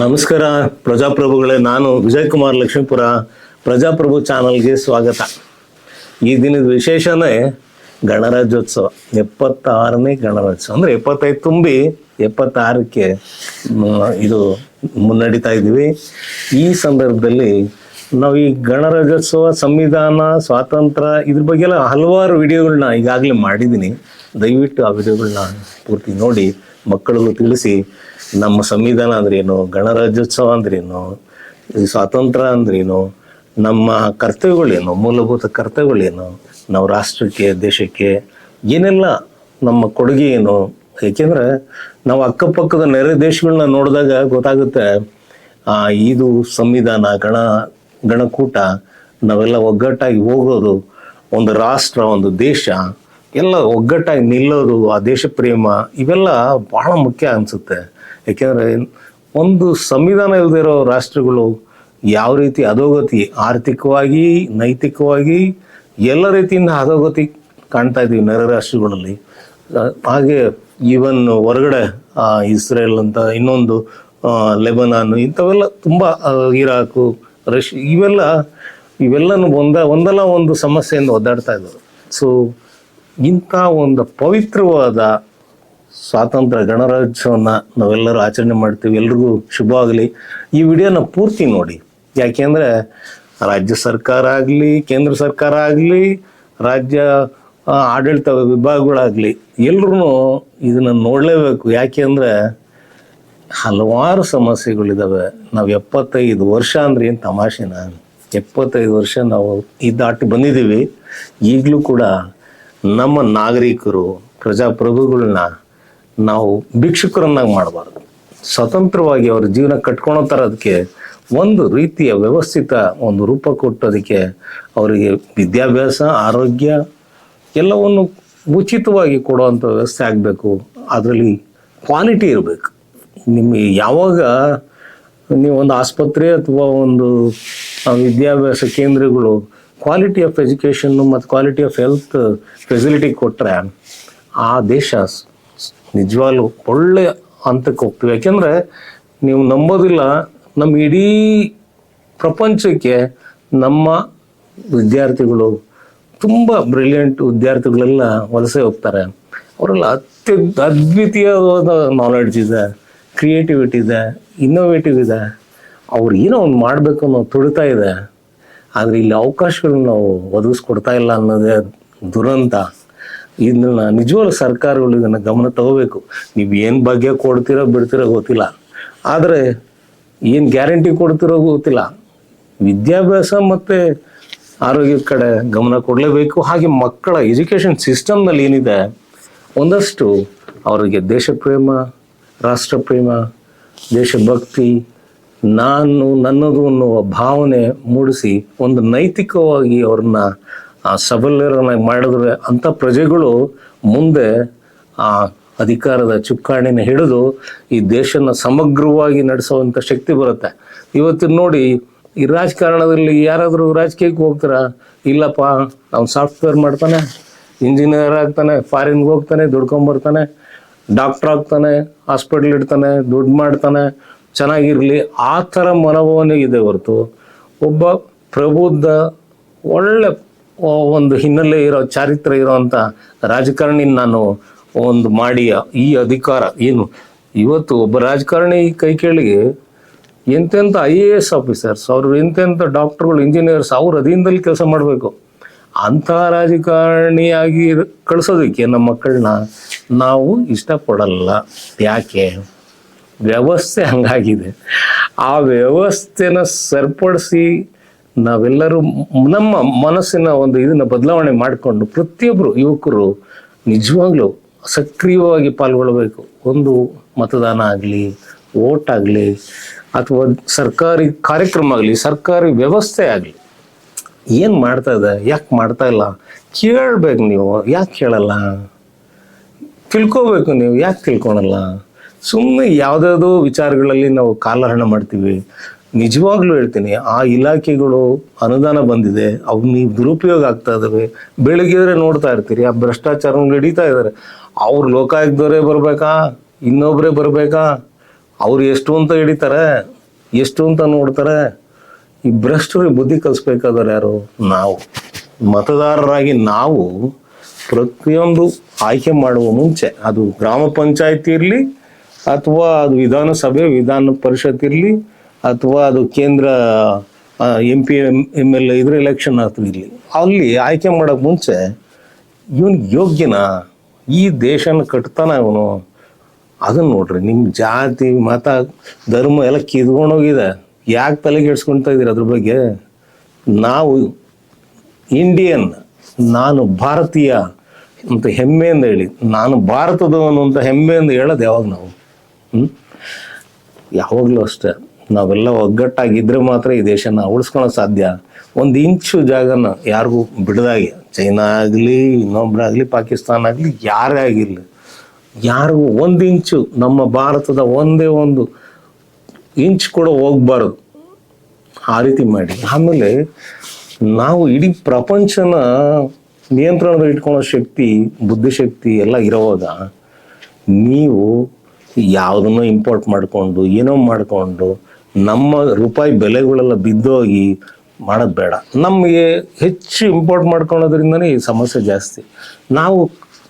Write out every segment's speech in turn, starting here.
ನಮಸ್ಕಾರ ಪ್ರಜಾಪ್ರಭುಗಳೇ, ನಾನು ವಿಜಯ್ ಕುಮಾರ್ ಲಕ್ಷ್ಮೀಪುರ, ಪ್ರಜಾಪ್ರಭು ಚಾನಲ್ಗೆ ಸ್ವಾಗತ. ಈ ದಿನದ ವಿಶೇಷನೇ ಗಣರಾಜ್ಯೋತ್ಸವ, ಎಪ್ಪತ್ತಾರನೇ ಗಣರಾಜ್ಯೋತ್ಸವ. ಅಂದರೆ ಎಪ್ಪತ್ತೈದು ತುಂಬಿ ಎಪ್ಪತ್ತಾರಕ್ಕೆ ಇದು ಮುನ್ನಡೀತಾ ಇದ್ದೀವಿ. ಈ ಸಂದರ್ಭದಲ್ಲಿ ನಾವು ಈ ಗಣರಾಜ್ಯೋತ್ಸವ ಸಂವಿಧಾನ, ಸ್ವಾತಂತ್ರ್ಯ, ಇದ್ರ ಬಗ್ಗೆ ಎಲ್ಲ ಹಲವಾರು ವಿಡಿಯೋಗಳನ್ನ ಈಗಾಗಲೇ ಮಾಡಿದ್ದೀನಿ. ದಯವಿಟ್ಟು ಆ ವಿಡಿಯೋಗಳನ್ನ ಪೂರ್ತಿ ನೋಡಿ. ಮಕ್ಕಳಿಗೂ ತಿಳಿಸಿ, ನಮ್ಮ ಸಂವಿಧಾನ ಅಂದ್ರೇನು, ಗಣರಾಜ್ಯೋತ್ಸವ ಅಂದ್ರೇನು ಸ್ವಾತಂತ್ರ್ಯ ಅಂದ್ರೇನು, ನಮ್ಮ ಕರ್ತವ್ಯಗಳೇನು, ಮೂಲಭೂತ ಕರ್ತವ್ಯಗಳೇನು, ನಾವು ರಾಷ್ಟ್ರಕ್ಕೆ, ದೇಶಕ್ಕೆ ಏನೆಲ್ಲ ನಮ್ಮ ಕೊಡುಗೆ ಏನು, ಏಕೆಂದ್ರೆ ನಾವು ಅಕ್ಕಪಕ್ಕದ ನೆರೆ ದೇಶಗಳನ್ನ ನೋಡಿದಾಗ ಗೊತ್ತಾಗುತ್ತೆ, ಆ ಇದು ಸಂವಿಧಾನ, ಗಣ, ಗಣಕೂಟ, ನಾವೆಲ್ಲ ಒಗ್ಗಟ್ಟಾಗಿ ಹೋಗೋದು ಒಂದು ರಾಷ್ಟ್ರ, ಒಂದು ದೇಶ. ಎಲ್ಲ ಒಗ್ಗಟ್ಟಾಗಿ ನಿಲ್ಲೋದು, ಆ ದೇಶ ಪ್ರೇಮ ಇವೆಲ್ಲ ಬಹಳ ಮುಖ್ಯ ಅನಿಸುತ್ತೆ. ಯಾಕೆಂದರೆ ಒಂದು ಸಂವಿಧಾನ ಇಲ್ಲದಿರೋ ರಾಷ್ಟ್ರಗಳು ಯಾವ ರೀತಿ ಅಧೋಗತಿ, ಆರ್ಥಿಕವಾಗಿ, ನೈತಿಕವಾಗಿ ಎಲ್ಲ ರೀತಿಯಿಂದ ಅಧೋಗತಿ ಕಾಣ್ತಾ ಇದ್ದೀವಿ ನೆರೆ ರಾಷ್ಟ್ರಗಳಲ್ಲಿ. ಹಾಗೆ ಈವನ್ ಹೊರಗಡೆ ಇಸ್ರೇಲ್ ಅಂತ ಇನ್ನೊಂದು ಲೆಬನಾನು ಇಂಥವೆಲ್ಲ ತುಂಬ ಇರಾಕು ರಶ್ ಇವೆಲ್ಲ, ಇವೆಲ್ಲನೂ ಒಂದ, ಒಂದಲ್ಲ ಒಂದು ಸಮಸ್ಯೆಯಿಂದ ಒದ್ದಾಡ್ತಾ ಇದ್ದಾರೆ. ಸೊ ಇಂಥ ಒಂದು ಪವಿತ್ರವಾದ ಸ್ವಾತಂತ್ರ್ಯ ಗಣರಾಜ್ಯವನ್ನ ನಾವೆಲ್ಲರೂ ಆಚರಣೆ ಮಾಡ್ತೀವಿ, ಎಲ್ರಿಗೂ ಆಗಲಿ. ಈ ವಿಡಿಯೋನ ಪೂರ್ತಿ ನೋಡಿ. ಯಾಕೆಂದ್ರೆ ರಾಜ್ಯ ಸರ್ಕಾರ ಆಗಲಿ, ಕೇಂದ್ರ ಸರ್ಕಾರ ಆಗಲಿ, ರಾಜ್ಯ ಆಡಳಿತ ವಿಭಾಗಗಳಾಗಲಿ ಎಲ್ಲರೂ ಇದನ್ನ ನೋಡಲೇಬೇಕು. ಯಾಕೆ ಹಲವಾರು ಸಮಸ್ಯೆಗಳಿದ್ದಾವೆ ನಾವು ಎಪ್ಪತ್ತೈದು ವರ್ಷ ಅಂದ್ರೆ ಏನು ತಮಾಷೆನ? ಎಪ್ಪತ್ತೈದು ವರ್ಷ ನಾವು ಈ ದಾಟಿ ಬಂದಿದ್ದೀವಿ. ಈಗಲೂ ಕೂಡ ನಮ್ಮ ನಾಗರಿಕರು, ಪ್ರಜಾಪ್ರಭುಗಳನ್ನ ನಾವು ಭಿಕ್ಷುಕರನ್ನಾಗಿ ಮಾಡಬಾರ್ದು. ಸ್ವತಂತ್ರವಾಗಿ ಅವ್ರ ಜೀವನ ಕಟ್ಕೊಳೋ ಥರದಕ್ಕೆ ಒಂದು ರೀತಿಯ ವ್ಯವಸ್ಥಿತ ಒಂದು ರೂಪ ಕೊಟ್ಟೋದಕ್ಕೆ ಅವರಿಗೆ ವಿದ್ಯಾಭ್ಯಾಸ, ಆರೋಗ್ಯ ಎಲ್ಲವನ್ನು ಉಚಿತವಾಗಿ ಕೊಡುವಂಥ ವ್ಯವಸ್ಥೆ ಆಗಬೇಕು. ಅದರಲ್ಲಿ ಕ್ವಾಲಿಟಿ ಇರಬೇಕು. ನಿಮಗೆ ಯಾವಾಗ ನೀವು ಒಂದು ಆಸ್ಪತ್ರೆ ಅಥವಾ ಒಂದು ವಿದ್ಯಾಭ್ಯಾಸ ಕೇಂದ್ರಗಳು ಕ್ವಾಲಿಟಿ ಆಫ್ ಎಜುಕೇಷನ್ನು ಮತ್ತು ಕ್ವಾಲಿಟಿ ಆಫ್ ಹೆಲ್ತ್ ಫೆಸಿಲಿಟಿ ಕೊಟ್ಟರೆ ಆ ದೇಶ ನಿಜವಾಗ್ಲೂ ಒಳ್ಳೆ ಹಂತಕ್ಕೆ ಹೋಗ್ತೀವಿ ಯಾಕೆಂದರೆ ನೀವು ನಂಬೋದಿಲ್ಲ ನಮ್ಮ ಇಡೀ ಪ್ರಪಂಚಕ್ಕೆ ನಮ್ಮ ವಿದ್ಯಾರ್ಥಿಗಳು ತುಂಬ ಬ್ರಿಲಿಯಂಟ್ ವಿದ್ಯಾರ್ಥಿಗಳೆಲ್ಲ ವಲಸೆ ಹೋಗ್ತಾರೆ. ಅವರೆಲ್ಲ ಅತ್ಯಂತ ಅದ್ವಿತೀಯವಾದ ನಾಲೆಡ್ಜ್ ಇದೆ ಕ್ರಿಯೇಟಿವಿಟಿ ಇದೆ ಇನ್ನೋವೇಟಿವ್ ಇದೆ. ಅವ್ರು ಏನೋ ಒಂದು ಮಾಡಬೇಕು ಅನ್ನೋ ತುಡಿತಾ ಇದೆ. ಆದರೆ ಇಲ್ಲಿ ಅವಕಾಶಗಳನ್ನ ನಾವು ಒದಗಿಸ್ಕೊಡ್ತಾ ಇಲ್ಲ ಅನ್ನೋದೇ ದುರಂತ. ಇದನ್ನ ನಿಜವಾದ ಸರ್ಕಾರಗಳು ಇದನ್ನು ಗಮನ ತಗೋಬೇಕು. ನೀವು ಏನು ಬಗ್ಗೆ ಕೊಡ್ತೀರೋ ಬಿಡ್ತೀರೋ ಗೊತ್ತಿಲ್ಲ. ಆದರೆ ಏನು ಗ್ಯಾರಂಟಿ ಕೊಡ್ತಿರೋ ಗೊತ್ತಿಲ್ಲ. ವಿದ್ಯಾಭ್ಯಾಸ ಮತ್ತು ಆರೋಗ್ಯದ ಕಡೆ ಗಮನ ಕೊಡಲೇಬೇಕು. ಹಾಗೆ ಮಕ್ಕಳ ಎಜುಕೇಷನ್ ಸಿಸ್ಟಮ್ನಲ್ಲಿ ಏನಿದೆ, ಒಂದಷ್ಟು ಅವರಿಗೆ ದೇಶಪ್ರೇಮ, ರಾಷ್ಟ್ರಪ್ರೇಮ, ದೇಶಭಕ್ತಿ ನಾನು ನನ್ನದು ಅನ್ನುವ ಭಾವನೆ ಮೂಡಿಸಿ ಒಂದು ನೈತಿಕವಾಗಿ ಅವ್ರನ್ನ ಸಬಲರನ್ನಾಗಿ ಮಾಡಿದ್ರೆ ಅಂಥ ಪ್ರಜೆಗಳು ಮುಂದೆ, ಆ, ಅಧಿಕಾರದ ಚುಕ್ಕಾಣಿನ ಹಿಡಿದು ಈ ದೇಶನ ಸಮಗ್ರವಾಗಿ ನಡೆಸುವಂಥ ಶಕ್ತಿ ಬರುತ್ತೆ. ಇವತ್ತು ನೋಡಿ, ಈ ರಾಜಕಾರಣದಲ್ಲಿ ಯಾರಾದರೂ ರಾಜಕೀಯಕ್ಕೆ ಹೋಗ್ತಾರ? ಇಲ್ಲಪ್ಪ, ಅವ್ನು ಸಾಫ್ಟ್ವೇರ್ ಮಾಡ್ತಾನೆ, ಇಂಜಿನಿಯರ್ ಆಗ್ತಾನೆ, ಫಾರಿನ್ಗೆ ಹೋಗ್ತಾನೆ, ದುಡ್ಕೊಂಬರ್ತಾನೆ, ಡಾಕ್ಟರ್ ಆಗ್ತಾನೆ, ಹಾಸ್ಪಿಟ್ಲ್ ಇಡ್ತಾನೆ, ದುಡ್ಡು ಮಾಡ್ತಾನೆ ಚೆನ್ನಾಗಿರಲಿ, ಆ ಥರ ಮನೋಭಾವನೆ ಇದೆ ಹೊರತು ಒಬ್ಬ ಪ್ರಬುದ್ಧ, ಒಳ್ಳೆ ಒಂದು ಹಿನ್ನೆಲೆ ಇರೋ, ಚಾರಿತ್ರ ಇರೋವಂಥ ರಾಜಕಾರಣಿ ನಾನು ಒಂದು ಮಾಡಿ, ಈ ಅಧಿಕಾರ, ಏನು, ಇವತ್ತು ಒಬ್ಬ ರಾಜಕಾರಣಿ ಕೈ ಕೇಳಿಗೆ ಎಂತೆಂಥ ಐ ಎ ಎಸ್ ಆಫೀಸರ್ಸ್, ಅವರು ಎಂತೆಂಥ ಡಾಕ್ಟರ್ಗಳು, ಇಂಜಿನಿಯರ್ಸ್, ಅವ್ರ ಅಧೀನದಲ್ಲಿ ಕೆಲಸ ಮಾಡಬೇಕು. ಅಂಥ ರಾಜಕಾರಣಿಯಾಗಿ ಕಳ್ಸೋದಕ್ಕೆ ನಮ್ಮ ಮಕ್ಕಳನ್ನ ನಾವು ಇಷ್ಟಪಡಲ್ಲ. ಯಾಕೆ? ವ್ಯವಸ್ಥೆ ಹಂಗಾಗಿದೆ. ಆ ವ್ಯವಸ್ಥೆನ ಸರಿಪಡಿಸಿ ನಾವೆಲ್ಲರೂ ನಮ್ಮ ಮನಸ್ಸಿನ ಒಂದು ಇದನ್ನ ಬದಲಾವಣೆ ಮಾಡಿಕೊಂಡು ಪ್ರತಿಯೊಬ್ಬರು ಯುವಕರು ನಿಜವಾಗ್ಲೂ ಸಕ್ರಿಯವಾಗಿ ಪಾಲ್ಗೊಳ್ಬೇಕು. ಒಂದು ಮತದಾನ ಆಗಲಿ ಓಟ್ ಆಗಲಿ, ಅಥವಾ ಸರ್ಕಾರಿ ಕಾರ್ಯಕ್ರಮ ಆಗಲಿ, ಸರ್ಕಾರಿ ವ್ಯವಸ್ಥೆ ಆಗಲಿ, ಏನು ಮಾಡ್ತಾ ಇದೆ, ಯಾಕೆ ಮಾಡ್ತಾ ಇಲ್ಲ, ಕೇಳ್ಬೇಕು ನೀವು, ಯಾಕೆ ಕೇಳಲ್ಲ? ತಿಳ್ಕೋಬೇಕು ನೀವು, ಯಾಕೆ ತಿಳ್ಕೊಳಲ್ಲ? ಸುಮ್ಮನೆ ಯಾವುದಾದ್ರು ವಿಚಾರಗಳಲ್ಲಿ ನಾವು ಕಾಲಹರಣ ಮಾಡ್ತೀವಿ. ನಿಜವಾಗ್ಲೂ ಹೇಳ್ತೀನಿ, ಆ ಇಲಾಖೆಗಳು ಅನುದಾನ ಬಂದಿದೆ, ಅವು ನೀವು ದುರುಪಯೋಗ ಆಗ್ತಾ ಇದಾವೆ. ಬೆಳಗ್ಗೆ ನೋಡ್ತಾ ಇರ್ತೀರಿ, ಆ ಭ್ರಷ್ಟಾಚಾರ ನಡೀತಾ ಇದ್ದಾರೆ ಅವ್ರು ಲೋಕಾಯುಕ್ತವರೇ ಬರಬೇಕಾ? ಇನ್ನೊಬ್ಬರೇ ಬರಬೇಕಾ? ಅವ್ರು ಎಷ್ಟು ಅಂತ ಹಿಡಿತಾರೆ, ಎಷ್ಟು ಅಂತ ನೋಡ್ತಾರೆ. ಈ ಭ್ರಷ್ಟರಿಗೆ ಬುದ್ಧಿ ಕಲಿಸ್ಬೇಕಾದ್ರೆ ಯಾರು? ನಾವು. ಮತದಾರರಾಗಿ ನಾವು ಪ್ರತಿಯೊಂದು ಆಯ್ಕೆ ಮಾಡುವ ಮುಂಚೆ, ಅದು ಗ್ರಾಮ ಪಂಚಾಯತಿ ಇರಲಿ ಅಥವಾ ಅದು ವಿಧಾನಸಭೆ, ವಿಧಾನ ಪರಿಷತ್ ಇರಲಿ, ಅಥವಾ ಅದು ಕೇಂದ್ರ ಎಂ ಪಿ ಎಂ ಎಲ್ ಇದ್ರ ಎಲೆಕ್ಷನ್ ಇರಲಿ ಅಲ್ಲಿ ಆಯ್ಕೆ ಮಾಡೋಕೆ ಮುಂಚೆ ಇವನ್ ಯೋಗ್ಯನ? ಈ ದೇಶನ ಕಟ್ತಾನ ಇವನು? ಅದನ್ನ ನೋಡ್ರಿ ನಿಮ್ಮ ಜಾತಿ, ಮತ, ಧರ್ಮ ಎಲ್ಲ ಕಿದ್ಕೊಂಡೋಗಿದೆ ಯಾಕೆ ತಲೆಗೆ ಇದ್ದೀರಿ ಅದ್ರ ಬಗ್ಗೆ? ನಾವು ಇಂಡಿಯನ್ ನಾನು ಭಾರತೀಯ ಅಂತ ಹೆಮ್ಮೆಯಿಂದ ಹೇಳಿ, ನಾನು ಭಾರತದವನು ಅಂತ ಹೆಮ್ಮೆಯಿಂದ ಹೇಳೋದು ಯಾವಾಗ ನಾವು? ಹ್ಮ್? ಯಾವಾಗಲೂ ಅಷ್ಟೇ. ನಾವೆಲ್ಲ ಒಗ್ಗಟ್ಟಾಗಿದ್ರೆ ಮಾತ್ರ ಈ ದೇಶನ ಉಳಿಸ್ಕೊಳ್ಳೋ ಸಾಧ್ಯ. ಒಂದು ಇಂಚು ಜಾಗನ ಯಾರಿಗೂ ಬಿಡದಾಗೆ. ಚೈನಾ ಆಗಲಿ, ಇನ್ನೊಬ್ರಾಗಲಿ, ಪಾಕಿಸ್ತಾನ ಆಗಲಿ, ಯಾರೇ ಆಗಿರಲಿ. ಯಾರಿಗೂ ಒಂದು ಇಂಚು, ನಮ್ಮ ಭಾರತದ ಒಂದೇ ಒಂದು ಇಂಚ್ ಕೂಡ ಹೋಗ್ಬಾರ್ದು. ಆ ರೀತಿ ಮಾಡಿ. ಆಮೇಲೆ ನಾವು ಇಡೀ ಪ್ರಪಂಚನ ನಿಯಂತ್ರಣದಲ್ಲಿ ಇಟ್ಕೊಳ್ಳೋ ಶಕ್ತಿ, ಬುದ್ಧಿಶಕ್ತಿ ಎಲ್ಲ ಇರೋವಾಗ, ನೀವು ಯಾವುದನ್ನೋ ಇಂಪೋರ್ಟ್ ಮಾಡಿಕೊಂಡು, ಏನೋ ಮಾಡಿಕೊಂಡು, ನಮ್ಮ ರೂಪಾಯಿ ಬೆಲೆಗಳೆಲ್ಲ ಬಿದ್ದೋಗಿ ಮಾಡೋದು ಬೇಡ. ನಮಗೆ ಹೆಚ್ಚು ಇಂಪೋರ್ಟ್ ಮಾಡ್ಕೊಳ್ಳೋದ್ರಿಂದನೇ ಈ ಸಮಸ್ಯೆ ಜಾಸ್ತಿ. ನಾವು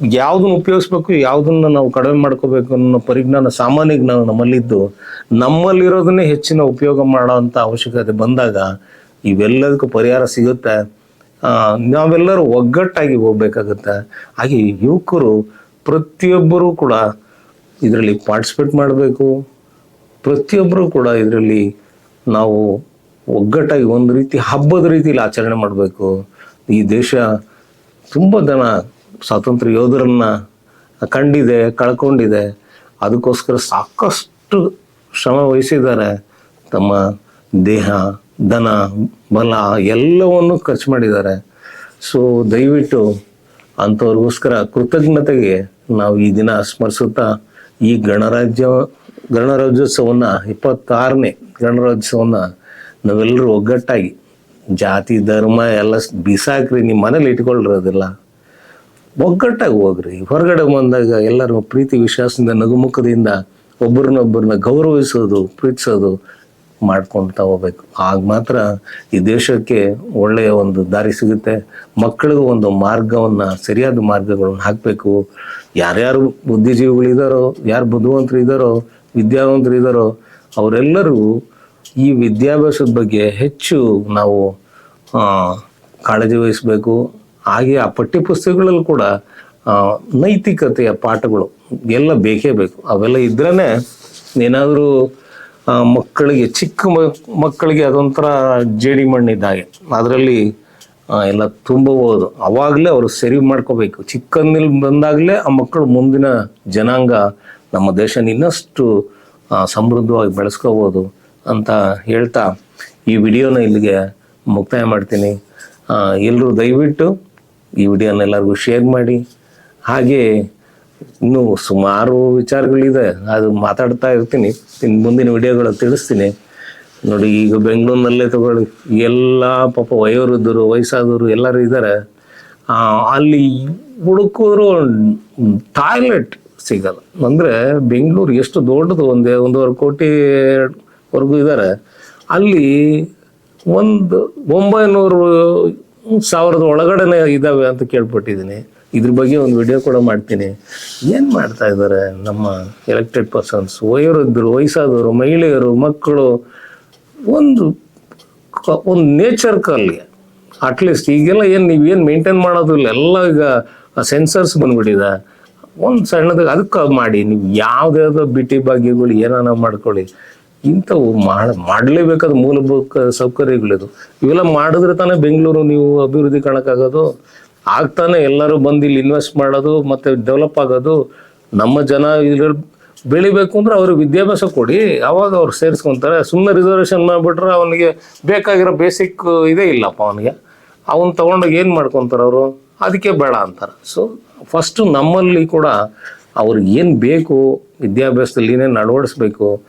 ಯಾವುದನ್ನು ಉಪಯೋಗಿಸ್ಬೇಕು, ಯಾವುದನ್ನು ನಾವು ಕಡಿಮೆ ಮಾಡ್ಕೋಬೇಕು ಅನ್ನೋ ಪರಿಜ್ಞಾನ ಸಾಮಾನ್ಯ ಜ್ಞಾನ ನಮ್ಮಲ್ಲಿದ್ದು, ನಮ್ಮಲ್ಲಿರೋದನ್ನೇ ಹೆಚ್ಚಿನ ಉಪಯೋಗ ಮಾಡೋ ಅಂಥ ಅವಶ್ಯಕತೆ ಬಂದಾಗ ಇವೆಲ್ಲದಕ್ಕೂ ಪರಿಹಾರ ಸಿಗುತ್ತೆ. ನಾವೆಲ್ಲರೂ ಒಗ್ಗಟ್ಟಾಗಿ ಹೋಗ್ಬೇಕಾಗುತ್ತೆ. ಹಾಗೆ ಯುವಕರು ಪ್ರತಿಯೊಬ್ಬರೂ ಕೂಡ ಇದರಲ್ಲಿ ಪಾರ್ಟಿಸಿಪೇಟ್ ಮಾಡಬೇಕು. ಪ್ರತಿಯೊಬ್ಬರೂ ಕೂಡ ಇದರಲ್ಲಿ ನಾವು ಒಗ್ಗಟ್ಟಾಗಿ ಒಂದು ರೀತಿ ಹಬ್ಬದ ರೀತಿಯಲ್ಲಿ ಆಚರಣೆ ಮಾಡಬೇಕು. ಈ ದೇಶ ತುಂಬ ಜನ ಸ್ವಾತಂತ್ರ್ಯ ಯೋಧರನ್ನ ಕಂಡಿದೆ, ಕಳ್ಕೊಂಡಿದೆ. ಅದಕ್ಕೋಸ್ಕರ ಸಾಕಷ್ಟು ಶ್ರಮ ವಹಿಸಿದ್ದಾರೆ. ತಮ್ಮ ದೇಹ, ಧನ, ಬಲ ಎಲ್ಲವನ್ನು ಖರ್ಚು ಮಾಡಿದ್ದಾರೆ. ಸೊ ದಯವಿಟ್ಟು ಅಂಥವ್ರಿಗೋಸ್ಕರ ಕೃತಜ್ಞತೆಗೆ ನಾವು ಈ ದಿನ ಸ್ಮರಿಸುತ್ತಾ ಈ ಗಣರಾಜ್ಯ, ಗಣರಾಜ್ಯೋತ್ಸವವನ್ನು ಇಪ್ಪತ್ತಾರನೇ ಗಣರಾಜ್ಯೋತ್ಸವವನ್ನು ನಾವೆಲ್ಲರೂ ಒಗ್ಗಟ್ಟಾಗಿ ಜಾತಿ, ಧರ್ಮ ಎಲ್ಲ ಬಿಸಾಕ್ರಿ, ನಿಮ್ಮ ಮನೇಲಿ ಇಟ್ಕೊಳ್ರಿ ಅದೆಲ್ಲ ಒಗ್ಗಟ್ಟಾಗಿ ಹೋಗ್ರಿ. ಹೊರಗಡೆ ಬಂದಾಗ ಎಲ್ಲರೂ ಪ್ರೀತಿ ವಿಶ್ವಾಸದಿಂದ, ನಗುಮುಖದಿಂದ ಒಬ್ಬರನ್ನೊಬ್ಬರನ್ನ ಗೌರವಿಸೋದು, ಪ್ರೀತಿಸೋದು ಮಾಡ್ಕೊಳ್ತಾ ಹೋಗ್ಬೇಕು. ಆಗ ಮಾತ್ರ ಈ ದೇಶಕ್ಕೆ ಒಳ್ಳೆಯ ಒಂದು ದಾರಿ ಸಿಗುತ್ತೆ. ಮಕ್ಕಳಿಗೂ ಒಂದು ಮಾರ್ಗವನ್ನ ಸರಿಯಾದ ಮಾರ್ಗಗಳನ್ನು ಹಾಕಬೇಕು. ಯಾರ್ಯಾರು ಬುದ್ಧಿಜೀವಿಗಳಿದಾರೋ ಯಾರು ಬುದ್ಧಿವಂತರು ಇದ್ದಾರೋ ವಿದ್ಯಾವಂತರು ಇದ್ದಾರೋ ಅವರೆಲ್ಲರೂ ಈ ವಿದ್ಯಾಭ್ಯಾಸದ ಬಗ್ಗೆ ಹೆಚ್ಚು ನಾವು ಕಾಳಜಿ ವಹಿಸಬೇಕು. ಹಾಗೆ ಆ ಪಠ್ಯಪುಸ್ತಕಗಳಲ್ಲಿ ಕೂಡ ಆ, ನೈತಿಕತೆಯ ಪಾಠಗಳು ಎಲ್ಲ ಬೇಕೇ ಬೇಕು. ಅವೆಲ್ಲ ಇದ್ರೇ ಏನಾದರೂ ಮಕ್ಕಳಿಗೆ, ಚಿಕ್ಕ ಮಕ್ಕಳಿಗೆ ಅದೊಂಥರ ಜೇಡಿ ಮಣ್ಣಿದ್ದಾಗೆ ಅದರಲ್ಲಿ ಎಲ್ಲ ತುಂಬಬಹುದು. ಅವಾಗಲೇ ಅವರು ಸರಿ ಮಾಡ್ಕೋಬೇಕು. ಚಿಕ್ಕಂದಿಲ್ ಬಂದಾಗಲೇ ಆ ಮಕ್ಕಳು ಮುಂದಿನ ಜನಾಂಗ ನಮ್ಮ ದೇಶನ ಇನ್ನಷ್ಟು ಸಮೃದ್ಧವಾಗಿ ಬೆಳೆಸ್ಕೋಬೋದು ಅಂತ ಹೇಳ್ತಾ ಈ ವಿಡಿಯೋನ ಇಲ್ಲಿಗೆ ಮುಕ್ತಾಯ ಮಾಡ್ತೀನಿ. ಎಲ್ಲರೂ ದಯವಿಟ್ಟು ಈ ವಿಡಿಯೋನ ಎಲ್ಲರಿಗೂ ಶೇರ್ ಮಾಡಿ. ಹಾಗೆ ಇನ್ನೂ ಸುಮಾರು ವಿಚಾರಗಳಿದೆ. ಅದು ಮಾತಾಡ್ತಾ ಇರ್ತೀನಿ. ಇನ್ನು ಮುಂದಿನ ವಿಡಿಯೋಗಳು ತಿಳಿಸ್ತೀನಿ. ನೋಡಿ, ಈಗ ಬೆಂಗಳೂರಿನಲ್ಲೇ ತಗೊಳ್ಳಿ. ಎಲ್ಲ ಪಾಪ ವಯೋವೃದ್ಧರು, ವಯಸ್ಸಾದವರು ಎಲ್ಲರೂ ಇದ್ದಾರೆ. ಅಲ್ಲಿ ಹುಡುಕಿದ್ರು ಟಾಯ್ಲೆಟ್ ಸಿಗಲ್ಲ. ಅಂದರೆ ಬೆಂಗಳೂರು ಎಷ್ಟು ದೊಡ್ಡದು? ಒಂದೇ, ಒಂದೂವರೆ ಕೋಟಿ ವರ್ಗೂ ಇದ್ದಾರೆ. ಅಲ್ಲಿ ಒಂದು ಒಂಬೈನೂರು ಸಾವಿರದ ಒಳಗಡೆನೆ ಇದ್ದಾವೆ ಅಂತ ಕೇಳ್ಪಟ್ಟಿದ್ದೀನಿ. ಇದ್ರ ಬಗ್ಗೆ ಒಂದು ವಿಡಿಯೋ ಕೂಡ ಮಾಡ್ತೀನಿ. ಏನು ಮಾಡ್ತಾ ಇದ್ದಾರೆ ನಮ್ಮ ಎಲೆಕ್ಟೆಡ್ ಪರ್ಸನ್ಸ್ ವಯೋವೃದ್ಧರು, ವಯಸ್ಸಾದವರು, ಮಹಿಳೆಯರು, ಮಕ್ಕಳು? ಒಂದು ಒಂದು ನೇಚರ್ ಕಲ್ಲಿ. ಅಟ್ಲೀಸ್ಟ್ ಈಗೆಲ್ಲ ಏನು ನೀವೇನು ಮೇಂಟೈನ್ ಮಾಡೋದಿಲ್ಲ ಎಲ್ಲ ಈಗ ಸೆನ್ಸರ್ಸ್ ಬಂದ್ಬಿಟ್ಟಿದೆ. ಒಂದು ಸಣ್ಣದಾಗ ಅದಕ್ಕೆ ಮಾಡಿ. ನೀವು ಯಾವುದ್ಯಾವುದೋ ಬಿಟಿ ಭಾಗ್ಯಗಳು ಏನಾನ ಮಾಡ್ಕೊಳ್ಳಿ. ಇಂಥವು ಮಾಡ, ಮಾಡಲೇಬೇಕಾದ ಮೂಲಭೂತ ಸೌಕರ್ಯಗಳಿದು. ಇವೆಲ್ಲ ಮಾಡಿದ್ರೆ ತಾನೇ ಬೆಂಗಳೂರು ನೀವು ಅಭಿವೃದ್ಧಿ ಕಾಣಕ್ಕಾಗೋದು? ಆಗ್ತಾನೆ ಎಲ್ಲರೂ ಬಂದು ಇಲ್ಲಿ ಇನ್ವೆಸ್ಟ್ ಮಾಡೋದು ಮತ್ತೆ ಡೆವಲಪ್ ಆಗೋದು, ನಮ್ಮ ಜನ ಇದ್ರಲ್ಲಿ ಬೆಳಿಬೇಕು ಅಂದ್ರೆ ಅವ್ರಿಗೆ ವಿದ್ಯಾಭ್ಯಾಸ ಕೊಡಿ, ಅವಾಗ ಅವ್ರು ಸೇರಿಸ್ಕೊಂತಾರೆ. ಸುಮ್ಮನೆ ರಿಸರ್ವೇಷನ್ ಮಾಡಿಬಿಟ್ರೆ ಅವನಿಗೆ ಬೇಕಾಗಿರೋ ಬೇಸಿಕ್ ಇದೇ ಇಲ್ಲಪ್ಪ ಅವನಿಗೆ. ಅವನು ತಗೊಂಡೋಗಿ ಏನು ಮಾಡ್ಕೊತಾರೆ ಅವರು? ಅದಕ್ಕೆ ಬೇಡ ಅಂತಾರೆ. ಸೊ ಫಸ್ಟು ನಮ್ಮಲ್ಲಿ ಕೂಡ ಅವ್ರಿಗೆ ಏನು ಬೇಕು ವಿದ್ಯಾಭ್ಯಾಸದಲ್ಲಿ ಏನೇನು ಅಳವಡಿಸ್ಬೇಕು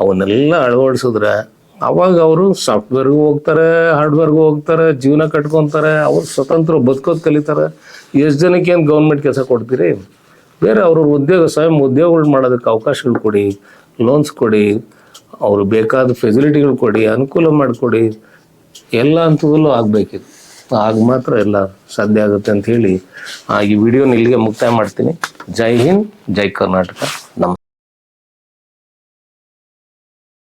ಅವನ್ನೆಲ್ಲ ಅಳವಡಿಸಿದ್ರೆ ಅವಾಗ ಅವರು ಸಾಫ್ಟ್ವೇರ್ಗೂ ಹೋಗ್ತಾರೆ ಹಾರ್ಡ್ವೇರ್ಗೂ ಹೋಗ್ತಾರೆ, ಜೀವನ ಕಟ್ಕೊತಾರೆ, ಅವ್ರು ಸ್ವತಂತ್ರ ಬದುಕೋದು ಕಲಿತಾರೆ. ಎಷ್ಟು ಜನಕ್ಕೆ ಏನು ಗೌರ್ಮೆಂಟ್ ಕೆಲಸ ಕೊಡ್ತೀರಿ? ಬೇರೆ ಅವ್ರ ಉದ್ಯೋಗ, ಸ್ವಯಂ ಉದ್ಯೋಗಗಳು ಮಾಡೋದಕ್ಕೆ ಅವಕಾಶಗಳು ಕೊಡಿ ಲೋನ್ಸ್ ಕೊಡಿ, ಅವರು ಬೇಕಾದ ಫೆಸಿಲಿಟಿಗಳು ಕೊಡಿ, ಅನುಕೂಲ ಮಾಡಿಕೊಡಿ. ಎಲ್ಲ ಹಂತದಲ್ಲೂ ಆಗಬೇಕಿತ್ತು. ಆಗ ಮಾತ್ರ ಎಲ್ಲ ಸಾಧ್ಯ ಆಗುತ್ತೆ ಅಂತ ಹೇಳಿ ಈ ವಿಡಿಯೋನ ಇಲ್ಲಿಗೆ ಮುಕ್ತಾಯ ಮಾಡ್ತೀನಿ. ಜೈ ಹಿಂದ್, ಜೈ ಕರ್ನಾಟಕ.